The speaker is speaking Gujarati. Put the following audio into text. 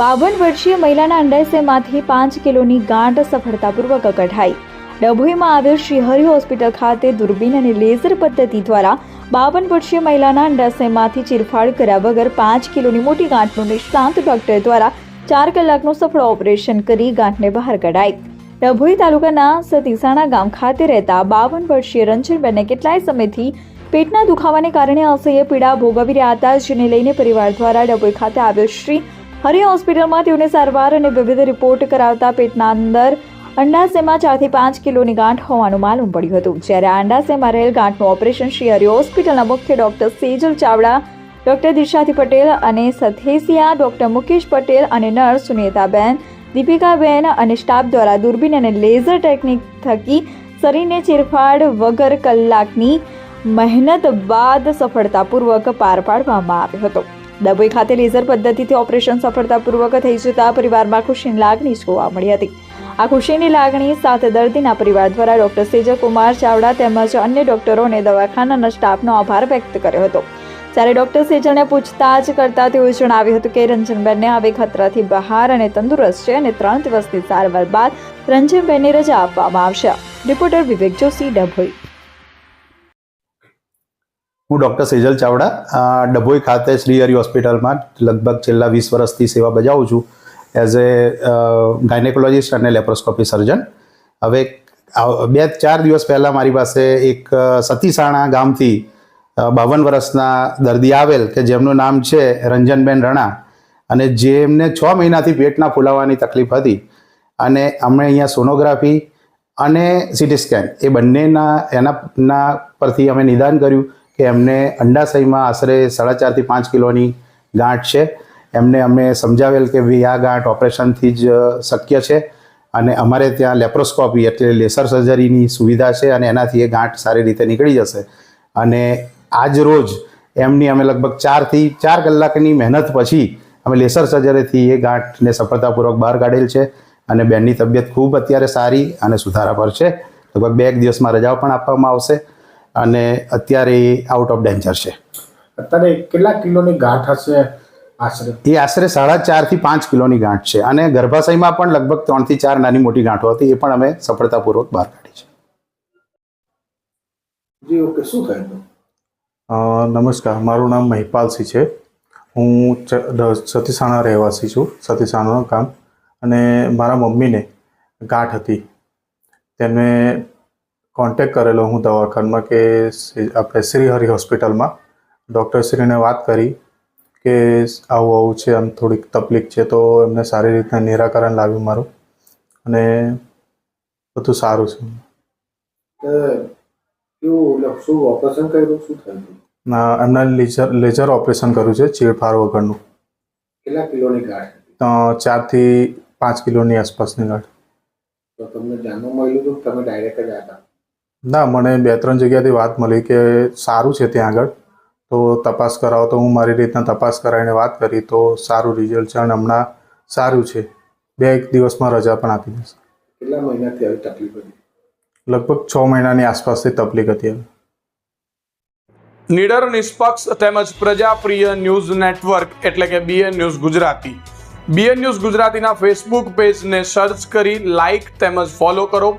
બાવન વર્ષીય મહિલાના અંડાશયમાંથી પાંચ કિલોની ગાંઠ સફળતાપૂર્વક કઢાઈ. ડભોઈમાં આવેલ શ્રી હરિ હોસ્પિટલ ખાતે દૂરબીન અને લેઝર પદ્ધતિ દ્વારા બાવન વર્ષીય મહિલાના અંડાશયમાંથી ચીરફાડ કર્યા વગર પાંચ કિલોની મોટી ગાંઠનું નિષ્ણાંત ડોક્ટર દ્વારા ચાર કલાકનું સફળ ઓપરેશન કરી ગાંઠને બહાર કઢાઈ. ડભોઈ તાલુકાના સતીસાણા ગામ ખાતે રહેતા બાવન વર્ષીય રંજનબેને કેટલાય સમયથી પેટના દુખાવાને કારણે અસહ્ય પીડા ભોગવી રહ્યા હતા, જેને લઈને પરિવાર દ્વારા ડભોઈ ખાતે આવેલ શ્રી હરિ હોસ્પિટલમાં તેઓને સારવાર અને વિવિધ રિપોર્ટ કરાવતા પેટના અંદર અંડાશયમાં ચારથી પાંચ કિલોની ગાંઠ હોવાનું માલુમ પડ્યું હતું. જ્યારે આ અંડાશયમાં રહેલ ગાંઠનું ઓપરેશન શ્રી હરિ હોસ્પિટલના મુખ્ય ડોક્ટર સેજલ ચાવડા, ડોક્ટર દિશાથી પટેલ અને સથેસિયા ડોક્ટર મુકેશ પટેલ અને નર્સ સુનેતાબેન, દીપિકાબેન અને સ્ટાફ દ્વારા દૂરબીન અને લેઝર ટેકનિક થકી શરીરને ચીરફાડ વગર કલાકની મહેનત બાદ સફળતાપૂર્વક પાર પાડવામાં આવ્યો હતો. ડભોઈ ખાતે લેઝર પદ્ધતિથી ઓપરેશન સફળતાપૂર્વક થઈ જતા પરિવારમાં ખુશીની લાગણી જોવા મળી હતી. આ ખુશીની લાગણી સાથે દર્દીના પરિવાર દ્વારા ડોક્ટર સેજલ કુમાર ચાવડા તેમજ અન્ય ડોક્ટરોને દવાખાનાના સ્ટાફનો આભાર વ્યક્ત કર્યો હતો. જ્યારે ડોક્ટર સેજલને પૂછતાછ કરતા તેઓએ જણાવ્યું હતું કે રંજનબેનને હવે ખતરાથી બહાર અને તંદુરસ્ત છે અને ત્રણ દિવસની સારવાર બાદ રંજનબેનને રજા આપવામાં આવશે. રિપોર્ટર વિવેક જોશી ડભોઈ હું ડૉક્ટર સેજલ ચાવડા ડભોઈ ખાતે શ્રી હરિ હોસ્પિટલમાં લગભગ છેલ્લા વીસ વર્ષથી સેવા બજાવું છું એઝ એ ગાયનેકોલોજીસ્ટ અને લેપ્રોસ્કોપી સર્જન. હવે બે, ચાર દિવસ પહેલાં મારી પાસે એક સતીસાણા ગામથી બાવન વર્ષના દર્દી આવેલ કે જેમનું નામ છે રંજનબેન રણા અને જેમને છ મહિનાથી પેટના ફૂલાવાની તકલીફ હતી અને અમે અહીંયા સોનોગ્રાફી અને સિટી સ્કેન એ બંનેના એના પરથી અમે નિદાન કર્યું. કે એમને અંડાશયમાં આશરે સાડા ચારથી પાંચ કિલોની ગાંઠ છે. એમને અમે સમજાવેલ કે ભાઈ આ ગાંઠ ઓપરેશનથી જ શક્ય છે અને અમારે ત્યાં લેપ્રોસ્કોપી એટલે લેસર સર્જરીની સુવિધા છે અને એનાથી એ ગાંઠ સારી રીતે નીકળી જશે. અને આજ રોજ એમની અમે લગભગ ચારથી ચાર કલાકની મહેનત પછી અમે લેસર સર્જરીથી એ ગાંઠને સફળતાપૂર્વક બહાર કાઢેલ છે અને બેનની તબિયત ખૂબ અત્યારે સારી અને સુધારા પર છે. લગભગ બે એક દિવસમાં રજાઓ પણ આપવામાં આવશે. અને અત્યારે એ આઉટ ઓફ ડેન્જર છે. અત્યારે કેટલા કિલોની ગાંઠ હશે આશરે? એ આશરે સાડા ચારથી પાંચ કિલોની ગાંઠ છે અને ગર્ભાશયમાં પણ લગભગ ત્રણથી ચાર નાની મોટી ગાંઠો હતી એ પણ અમે સફળતાપૂર્વક બહાર કાઢી છે. જી ઓકે શું થયું નમસ્કાર મારું નામ મહિપાલસિંહ છે. હું સતીસાણા રહેવાસી છું સતીસાણાનું કામ. અને મારા મમ્મીને ગાંઠ હતી. તેમને કોન્ટેક કરેલો હું દવાખાનામાં કે આપણે શ્રીહરિ હોસ્પિટલમાં. હોસ્પિટલમાં ડૉક્ટરશ્રીને વાત કરી કે આવું આવું છે આમ થોડીક તકલીફ છે તો એમને સારી રીતના નિરાકરણ લાવ્યું મારું અને બધું સારું છે. ના એમના લેઝર લેઝર ઓપરેશન કર્યું છે ચીરફાડ વગરનું. કેટલા કિલોની ગાંઠ ચારથી પાંચ કિલોની આસપાસની ગાંઠ. તો તમને જાણવા મળ્યું હતું તમે ડાયરેક્ટ જ હતા? ના મને બે ત્રણ જગ્યાથી વાત મળી કે સારું છે ત્યાં આગળ. તો તપાસ કરાવો તો હું મારી રીતના તપાસ કરાવીને વાત કરી તો સારું રિઝલ્ટ છે અને હમણાં સારું છે. બે એક દિવસમાં રજા પણ આપી દેશે. કેટલા મહિનાથી આવી તકલીફ હતી? લગભગ છ મહિનાની આસપાસથી તકલીફ હતી હવે. નિડર નિષ્પક્ષ તેમજ પ્રજાપ્રિય ન્યૂઝ નેટવર્ક એટલે કે BN news Gujarati. BN news ગુજરાતીના ફેસબુક પેજને સર્ચ કરી લાઇક તેમજ ફોલો કરો.